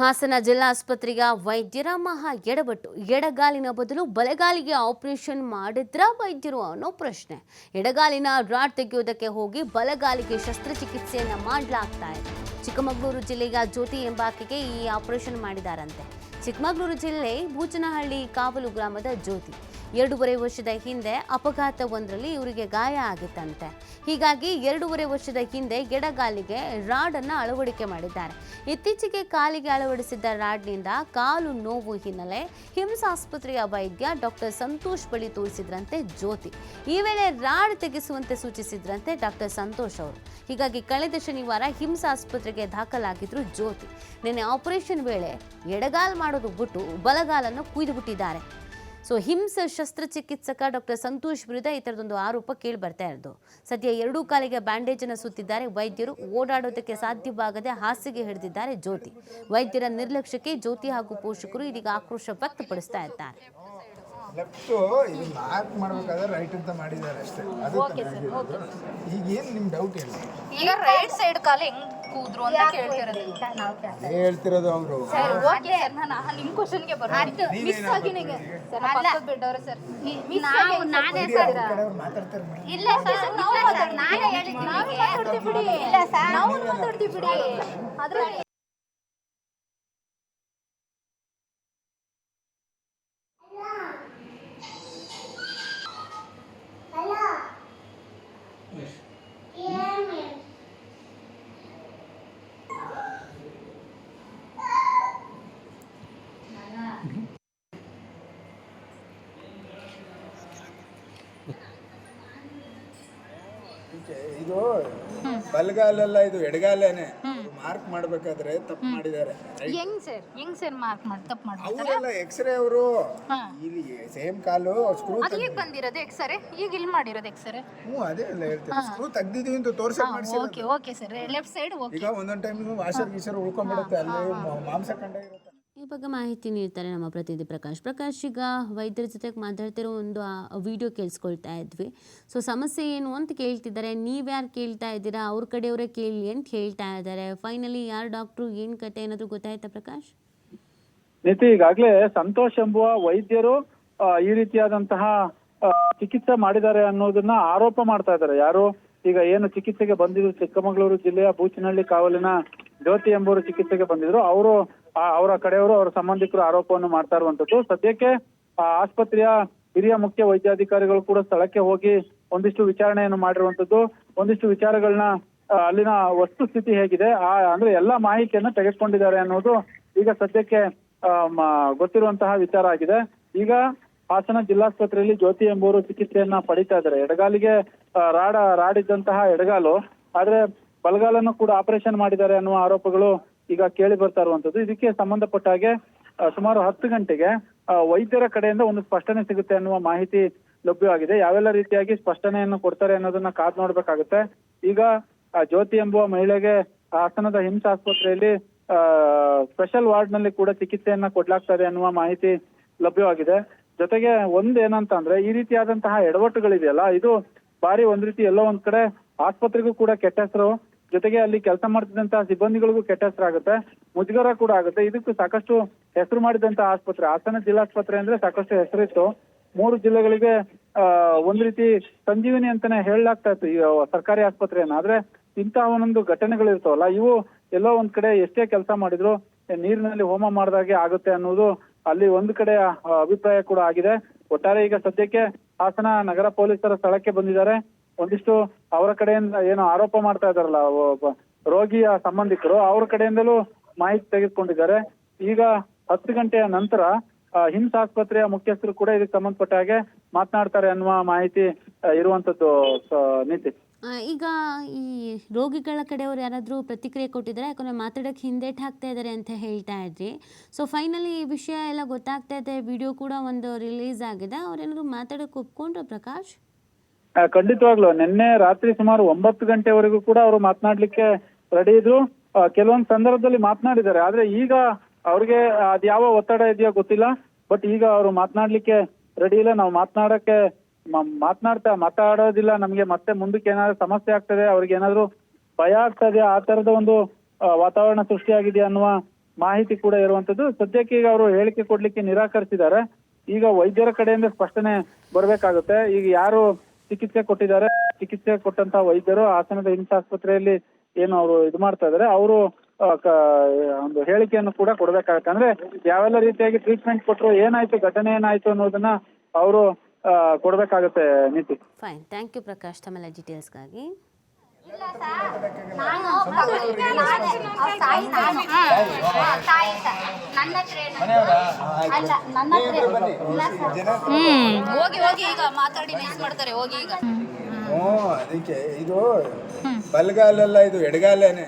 ಹಾಸನ ಜಿಲ್ಲಾಸ್ಪತ್ರೆಯ ವೈದ್ಯರ ಮಹಾ ಎಡಬಟ್ಟು ಎಡಗಾಲಿನ ಬದಲು ಬಲಗಾಲಿಗೆ ಆಪರೇಷನ್ ಮಾಡಿದ್ರ ವೈದ್ಯರು ಅನ್ನೋ ಪ್ರಶ್ನೆ. ಎಡಗಾಲಿನ ರಾಡ್ ತೆಗೆಯುವುದಕ್ಕೆ ಹೋಗಿ ಬಲಗಾಲಿಗೆ ಶಸ್ತ್ರಚಿಕಿತ್ಸೆಯನ್ನ ಮಾಡಲಾಗ್ತಾ ಇದೆ. ಚಿಕ್ಕಮಗಳೂರು ಜಿಲ್ಲೆಯ ಜ್ಯೋತಿ ಎಂಬಾಕೆಗೆ ಈ ಆಪರೇಷನ್ ಮಾಡಿದಾರಂತೆ. ಚಿಕ್ಕಮಗಳೂರು ಜಿಲ್ಲೆ ಬೂಚನಹಳ್ಳಿ ಕಾವಲು ಗ್ರಾಮದ ಜ್ಯೋತಿ. ಎರಡೂವರೆ ವರ್ಷದ ಹಿಂದೆ ಅಪಘಾತವೊಂದರಲ್ಲಿ ಇವರಿಗೆ ಗಾಯ ಆಗಿತ್ತಂತೆ ಹೀಗಾಗಿ ಎರಡೂವರೆ ವರ್ಷದ ಹಿಂದೆ ಎಡಗಾಲಿಗೆ ರಾಡನ್ನು ಅಳವಡಿಕೆ ಮಾಡಿದ್ದಾರೆ. ಇತ್ತೀಚೆಗೆ ಕಾಲಿಗೆ ಅಳವಡಿಸಿದ್ದ ರಾಡ್ನಿಂದ ಕಾಲು ನೋವು ಹಿನ್ನೆಲೆ ಹಿಮ್ಸ್ ಆಸ್ಪತ್ರೆಯ ವೈದ್ಯ ಡಾಕ್ಟರ್ ಸಂತೋಷ್ ಬಳಿ ತೋರಿಸಿದ್ರಂತೆ ಜ್ಯೋತಿ. ಈ ವೇಳೆ ರಾಡ್ ತೆಗೆಸುವಂತೆ ಸೂಚಿಸಿದ್ರಂತೆ ಡಾಕ್ಟರ್ ಸಂತೋಷ್ ಅವರು. ಹೀಗಾಗಿ ಕಳೆದ ಶನಿವಾರ ಹಿಮ್ಸ್ ಆಸ್ಪತ್ರೆಗೆ ದಾಖಲಾಗಿದ್ರು ಜ್ಯೋತಿ. ನಿನ್ನೆ ಆಪರೇಷನ್ ವೇಳೆ ಎಡಗಾಲ್ ಮಾಡೋದು ಬಿಟ್ಟು ಬಲಗಾಲನ್ನು ಕುಯ್ದು ಬಿಟ್ಟಿದ್ದಾರೆ. ಸೊ ಹಿಮ್ಸ್ ಶಸ್ತ್ರಚಿಕಿತ್ಸಕ ಡಾಕ್ಟರ್ ಸಂತೋಷ್ ವಿರುದ್ಧ ಈ ಥರದೊಂದು ಆರೋಪ ಕೇಳಿ ಬರ್ತಾ ಇರೋದು. ಸದ್ಯ ಎರಡೂ ಕಾಲಿಗೆ ಬ್ಯಾಂಡೇಜ್ ಅನ್ನು ಸುತ್ತಿದ್ದಾರೆ. ವೈದ್ಯರು ಓಡಾಡೋದಕ್ಕೆ ಸಾಧ್ಯವಾಗದೆ ಹಾಸಿಗೆ ಹಿಡಿದಿದ್ದಾರೆ ಜ್ಯೋತಿ. ವೈದ್ಯರ ನಿರ್ಲಕ್ಷ್ಯಕ್ಕೆ ಜ್ಯೋತಿ ಹಾಗೂ ಪೋಷಕರು ಇದೀಗ ಆಕ್ರೋಶ ವ್ಯಕ್ತಪಡಿಸ್ತಾ ಇದ್ದಾರೆ. ಲೆಫ್ಟು ಇದು ಮಾರ್ಕ್ ಮಾಡ್ಬೇಕಾದ್ರೆ ರೈಟ್ ಅಂತ ಮಾಡಿದ್ದಾರೆ ಅಷ್ಟೇ. ಅದು ಈಗ ಏನು ನಿಮ್ಮ ಡೌಟ್ ಹೇಳಿ? ಈಗ ರೈಟ್ ಸೈಡ್ ಕಾಲು ಹೆಂಗ್ ಕೂದ್ರು ಅಂತ ಕೇಳ್ತಿರೋದು. ಹೇಳ್ತಿರೋದು? ಅವರು ಸರ್ ಓಕೆ ಸರ್ ನಾನು ನಿಮ್ಮ ಕ್ವಶನ್ಗೆ ಬರ್ತೀನಿ ಮಿಸ್ ಆಗಿ ನಿಮಗೆ? ಸರ್ ಪಕ್ಕದ ಬಿಟ್ಟವ್ರೆ ಸರ್. ನಾವು ನಾನೇ ಸರ್. ಇಲ್ಲ ಸರ್ ನಾವು ನಾನೇ ಹೇಳಿದ್ದೀನಿ ನಾವು ಮಾತಾಡ್ತೀವಿ ಬಿಡಿ. ಇಲ್ಲ ಸರ್ ನಾವು ಮಾತಾಡ್ತೀವಿ ಬಿಡಿ. ಅದ್ರಲ್ಲಿ ಇದು ಬಲಗಾಲಲ್ಲ ಇದು ಎಡಗಾಲೇನೆ. ಮಾರ್ಕ್ ಮಾಡ್ಬೇಕಾದ್ರೆ ತಪ್ಪು ಮಾಡಿದ್ದಾರೆ. ಹೆಂಗ್ ಸರ್? ಹೆಂಗ್ ಸರ್ ಮಾರ್ಕ್ ಮಾಡಿ ತಪ್ಪು ಮಾಡ್ತಾರೆ ಅವರೆಲ್ಲ ಎಕ್ಸ್ರೇ ಅವರು. ಇಲ್ಲಿ ಸೇಮ್ ಕಾಲು ಸ್ಕ್ರೂ ಅದು ಈಗ ಬಂದಿರೋದು ಎಕ್ಸ್ರೇ ಈಗ ಇಲ್ಲಿ ಮಾಡಿರೋದು ಎಕ್ಸ್ರೇ ಹ್ಞೂ ಅದೇ ಇಲ್ಲ ಹೇಳ್ತೀನಿ. ಸ್ಕ್ರೂ ತೆಗ್ದಿದ್ದೀವಿ ಅಂತ ತೋರ್ಸಕ್ ಮಾಡ್ಸಿ okay okay sir. Left side okay ಈಗ ಒಂದೊಂದು ಟೈಮ್ ವಾಷರ್ ಗೀಷರ್ ಉಳ್ಕೊಂಡ್ಬಿಡುತ್ತೆ. ಅಲ್ಲಿ ಮಾಂಸ ಕಂಡ ಇರುತ್ತೆ. ಈ ಬಗ್ಗೆ ಮಾಹಿತಿ ನೀಡ್ತಾರೆ ನಮ್ಮ ಪ್ರತಿನಿಧಿ ಪ್ರಕಾಶ್. ಪ್ರಕಾಶ್, ಈಗ ವೈದ್ಯರ ಜೊತೆಗೆ ಮಾತಾಡ್ತಿರೋ ಒಂದು ವಿಡಿಯೋ ಕೇಳಿಸ್ಕೊಳ್ತಾ ಇದ್ವಿ. ಸೊ ಸಮಸ್ಯೆ ಏನು ಅಂತ ಕೇಳ್ತಿದ್ದಾರೆ. ನೀವ್ಯಾರು ಕೇಳ್ತಾ ಇದ್ದೀರಾ? ಅವ್ರ ಕಡೆಯವರೇ ಕೇಳಿ ಅಂತ ಹೇಳ್ತಾ ಇದ್ದಾರೆ. ಫೈನಲಿ ಯಾರು ಡಾಕ್ಟ್ರು ಏನು ಕತೆ ಏನಾದರೂ ಗೊತ್ತಾಯ್ತಾ ಪ್ರಕಾಶ್? ನೀತಿ, ಈಗಾಗಲೇ ಸಂತೋಷ್ ಎಂಬುವ ವೈದ್ಯರು ಈ ರೀತಿಯಾದಂತಹ ಚಿಕಿತ್ಸೆ ಮಾಡಿದ್ದಾರೆ ಅನ್ನೋದನ್ನ ಆರೋಪ ಮಾಡ್ತಾ ಇದ್ದಾರೆ. ಯಾರು? ಈಗ ಏನು ಚಿಕಿತ್ಸೆಗೆ ಬಂದಿದ್ರು ಚಿಕ್ಕಮಗಳೂರು ಜಿಲ್ಲೆಯ ಬೂಚನಹಳ್ಳಿ ಕಾವಲಿನ ಜ್ಯೋತಿ ಎಂಬುವರು ಚಿಕಿತ್ಸೆಗೆ ಬಂದಿದ್ರು. ಅವರು ಅವರ ಕಡೆಯವರು ಅವರ ಸಂಬಂಧಿಕರು ಆರೋಪವನ್ನು ಮಾಡ್ತಾ ಇರುವಂತದ್ದು ಸದ್ಯಕ್ಕೆ ಆಸ್ಪತ್ರೆಯ ಹಿರಿಯ ಮುಖ್ಯ ವೈದ್ಯಾಧಿಕಾರಿಗಳು ಕೂಡ ಸ್ಥಳಕ್ಕೆ ಹೋಗಿ ಒಂದಿಷ್ಟು ವಿಚಾರಣೆಯನ್ನು ಮಾಡಿರುವಂತದ್ದು ಒಂದಿಷ್ಟು ವಿಚಾರಗಳನ್ನ ಅಲ್ಲಿನ ವಸ್ತುಸ್ಥಿತಿ ಹೇಗಿದೆ. ಆ, ಅಂದ್ರೆ ಎಲ್ಲಾ ಮಾಹಿತಿಯನ್ನ ತೆಗೆದುಕೊಂಡಿದ್ದಾರೆ ಅನ್ನೋದು ಈಗ ಸದ್ಯಕ್ಕೆ ಗೊತ್ತಿರುವಂತಹ ವಿಚಾರ ಆಗಿದೆ. ಈಗ ಹಾಸನ ಜಿಲ್ಲಾಸ್ಪತ್ರೆಯಲ್ಲಿ ಜ್ಯೋತಿ ಎಂಬುವರು ಚಿಕಿತ್ಸೆಯನ್ನ ಪಡಿತಾ ಇದ್ದಾರೆ. ಎಡಗಾಲಿಗೆ ರಾಡ, ರಾಡಿದ್ದಂತಹ ಎಡಗಾಲು, ಆದ್ರೆ ಬಲಗಾಲನ್ನು ಕೂಡ ಆಪರೇಷನ್ ಮಾಡಿದ್ದಾರೆ ಅನ್ನುವ ಆರೋಪಗಳು ಈಗ ಕೇಳಿ ಬರ್ತಾ ಇರುವಂತದ್ದು. ಇದಕ್ಕೆ ಸಂಬಂಧಪಟ್ಟ ಹಾಗೆ ಸುಮಾರು ಹತ್ತು ಗಂಟೆಗೆ ವೈದ್ಯರ ಕಡೆಯಿಂದ ಒಂದು ಸ್ಪಷ್ಟನೆ ಸಿಗುತ್ತೆ ಅನ್ನುವ ಮಾಹಿತಿ ಲಭ್ಯವಾಗಿದೆ ಯಾವೆಲ್ಲ ರೀತಿಯಾಗಿ ಸ್ಪಷ್ಟನೆಯನ್ನು ಕೊಡ್ತಾರೆ ಅನ್ನೋದನ್ನ ಕಾದ್ ನೋಡ್ಬೇಕಾಗುತ್ತೆ. ಈಗ ಜ್ಯೋತಿ ಎಂಬುವ ಮಹಿಳೆಗೆ ಹಾಸನದ ಹಿಮ್ಸ್ ಆಸ್ಪತ್ರೆಯಲ್ಲಿ ಸ್ಪೆಷಲ್ ವಾರ್ಡ್ನಲ್ಲಿ ಕೂಡ ಚಿಕಿತ್ಸೆಯನ್ನ ಕೊಡ್ಲಾಗ್ತದೆ ಅನ್ನುವ ಮಾಹಿತಿ ಲಭ್ಯವಾಗಿದೆ. ಜೊತೆಗೆ ಒಂದ್ ಏನಂತ ಅಂದ್ರೆ ಈ ರೀತಿಯಾದಂತಹ ಎಡವಟ್ಟುಗಳಿದೆಯಲ್ಲ, ಇದು ಬಾರಿ ಒಂದ್ ರೀತಿ ಎಲ್ಲೋ ಒಂದ್ ಕಡೆ ಆಸ್ಪತ್ರೆಗೂ ಕೂಡ ಕೆಟ್ಟ ಹೆಸರು. ಜೊತೆಗೆ ಅಲ್ಲಿ ಕೆಲಸ ಮಾಡ್ತಿದ್ದಂತಹ ಸಿಬ್ಬಂದಿಗಳಿಗೂ ಕೆಟ್ಟ ಹೆಸರಾಗುತ್ತೆ ಮುಜುಗರ ಕೂಡ ಆಗುತ್ತೆ. ಇದಕ್ಕೂ ಸಾಕಷ್ಟು ಹೆಸರು ಮಾಡಿದಂತಹ ಆಸ್ಪತ್ರೆ, ಹಾಸನ ಜಿಲ್ಲಾಸ್ಪತ್ರೆ ಅಂದ್ರೆ ಸಾಕಷ್ಟು ಹೆಸರಿತ್ತು. ಮೂರು ಜಿಲ್ಲೆಗಳಿಗೆ ಒಂದ್ ರೀತಿ ಸಂಜೀವಿನಿ ಅಂತಾನೆ ಹೇಳಲಾಗ್ತಾ ಇತ್ತು ಈ ಸರ್ಕಾರಿ ಆಸ್ಪತ್ರೆಯನ್ನ. ಆದ್ರೆ ಇಂತಹ ಒಂದೊಂದು ಘಟನೆಗಳು ಇರ್ತಾವಲ್ಲ, ಇವು ಎಲ್ಲೋ ಒಂದ್ ಕಡೆ ಎಷ್ಟೇ ಕೆಲಸ ಮಾಡಿದ್ರು ನೀರಿನಲ್ಲಿ ಹೋಮ ಮಾಡಿದಾಗೆ ಆಗುತ್ತೆ ಅನ್ನೋದು ಅಲ್ಲಿ ಒಂದ್ ಕಡೆ ಅಭಿಪ್ರಾಯ ಕೂಡ ಆಗಿದೆ. ಒಟ್ಟಾರೆ ಈಗ ಸದ್ಯಕ್ಕೆ ಹಾಸನ ನಗರ ಪೊಲೀಸರ ಸ್ಥಳಕ್ಕೆ ಬಂದಿದ್ದಾರೆ. ಒಂದಿಷ್ಟು ಅವರ ಕಡೆಯಿಂದ ಏನು ಆರೋಪ ಮಾಡ್ತಾ ಇದಾರಲ್ಲ ರೋಗಿಯ ಸಂಬಂಧಿಕರು, ಅವ್ರ ಕಡೆಯಿಂದಲೂ ಮಾಹಿತಿ ತೆಗೆದುಕೊಂಡಿದ್ದಾರೆ. ಈಗ ಹತ್ತು ಗಂಟೆಯ ನಂತರ ಹಿಮ್ಸ್ ಆಸ್ಪತ್ರೆಯ ಮುಖ್ಯಸ್ಥರು ಕೂಡ ಇದಕ್ಕೆ ಸಂಬಂಧಪಟ್ಟ ಹಾಗೆ ಮಾತನಾಡ್ತಾರೆ ಅನ್ನುವ ಮಾಹಿತಿ ಇರುವಂತದ್ದು ನೀತಿ ಈಗ ಈ ರೋಗಿಗಳ ಕಡೆಯವರು ಯಾರಾದರೂ ಪ್ರತಿಕ್ರಿಯೆ ಕೊಟ್ಟಿದ್ದಾರೆ, ಯಾಕಂದರೆ ಮಾತಾಡೋಕ್ಕೆ ಹಿಂದೇಟ್ ಹಾಕ್ತಾ ಇದ್ದಾರೆ ಅಂತ ಹೇಳ್ತಾ ಇದ್ರಿ. ಸೊ ಫೈನಲಿ ಈ ವಿಷಯ ಎಲ್ಲ ಗೊತ್ತಾಗ್ತಾ ಇದೆ ವಿಡಿಯೋ ಕೂಡ ಒಂದು ರಿಲೀಸ್ ಆಗಿದೆ. ಅವ್ರೇನಾದ್ರು ಮಾತಾಡೋಕೆ ಒಪ್ಕೊಂಡ್ರು ಪ್ರಕಾಶ್? ಖಂಡಿತವಾಗ್ಲು. ನಿನ್ನೆ ರಾತ್ರಿ ಸುಮಾರು ಒಂಬತ್ತು ಗಂಟೆವರೆಗೂ ಕೂಡ ಅವರು ಮಾತನಾಡ್ಲಿಕ್ಕೆ ರೆಡಿ ಇದ್ರು. ಕೆಲವೊಂದು ಸಂದರ್ಭದಲ್ಲಿ ಮಾತನಾಡಿದ್ದಾರೆ. ಆದ್ರೆ ಈಗ ಅವ್ರಿಗೆ ಅದ್ಯಾವ ಒತ್ತಡ ಇದೆಯೋ ಗೊತ್ತಿಲ್ಲ. ಬಟ್ ಈಗ ಅವರು ಮಾತನಾಡ್ಲಿಕ್ಕೆ ರೆಡಿ ಇಲ್ಲ. ನಾವು ಮಾತನಾಡಕ್ಕೆ ಮಾತನಾಡ್ತಾ ಮಾತಾಡೋದಿಲ್ಲ ನಮ್ಗೆ. ಮತ್ತೆ ಮುಂದಕ್ಕೆ ಏನಾದ್ರು ಸಮಸ್ಯೆ ಆಗ್ತದೆ, ಅವ್ರಿಗೆ ಏನಾದ್ರು ಭಯ ಆಗ್ತದೆ, ಆ ತರದ ಒಂದು ವಾತಾವರಣ ಸೃಷ್ಟಿಯಾಗಿದೆ ಅನ್ನುವ ಮಾಹಿತಿ ಕೂಡ ಇರುವಂತದ್ದು. ಸದ್ಯಕ್ಕೆ ಈಗ ಅವರು ಹೇಳಿಕೆ ಕೊಡ್ಲಿಕ್ಕೆ ನಿರಾಕರಿಸಿದ್ದಾರೆ. ಈಗ ವೈದ್ಯರ ಕಡೆಯಿಂದ ಸ್ಪಷ್ಟನೆ ಬರ್ಬೇಕಾಗುತ್ತೆ. ಈಗ ಯಾರು ಚಿಕಿತ್ಸೆ ಕೊಟ್ಟಿದ್ದಾರೆ. ಚಿಕಿತ್ಸೆ ಕೊಟ್ಟಂತ ವೈದ್ಯರು ಹಾಸನದ ಹಿಮ್ಸ್ ಆಸ್ಪತ್ರೆಯಲ್ಲಿ ಏನು ಅವರು ಇದು ಮಾಡ್ತಾ ಇದ್ದಾರೆ. ಅವರು ಒಂದು ಹೇಳಿಕೆಯನ್ನು ಕೂಡ ಕೊಡ್ಬೇಕಾಗತ್ತೆ. ಅಂದ್ರೆ ಯಾವೆಲ್ಲ ರೀತಿಯಾಗಿ ಟ್ರೀಟ್ಮೆಂಟ್ ಕೊಟ್ಟರು ಏನಾಯ್ತು, ಘಟನೆ ಏನಾಯ್ತು ಅನ್ನೋದನ್ನ ಅವರು ಕೊಡ್ಬೇಕಾಗತ್ತೆ ನೀತಿ ಫೈನ್ ಥ್ಯಾಂಕ್ ಯು ಪ್ರಕಾಶ್ ತಮ್ಮೆಲ್ಲ ಡೀಟೇಲ್ಸ್ಗಾಗಿ ಹ್ಮ್ ಹೋಗಿ ಹೋಗಿ ಈಗ ಮಾತಾಡಿ ಮಿಸ್ ಮಾಡ್ತಾರೆ ಹೋಗಿ ಈಗ ಹ್ಞೂ ಅದಕ್ಕೆ ಇದು ಬಲಗಾಲಲ್ಲ ಇದು ಎಡಗಾಲೇನೆ.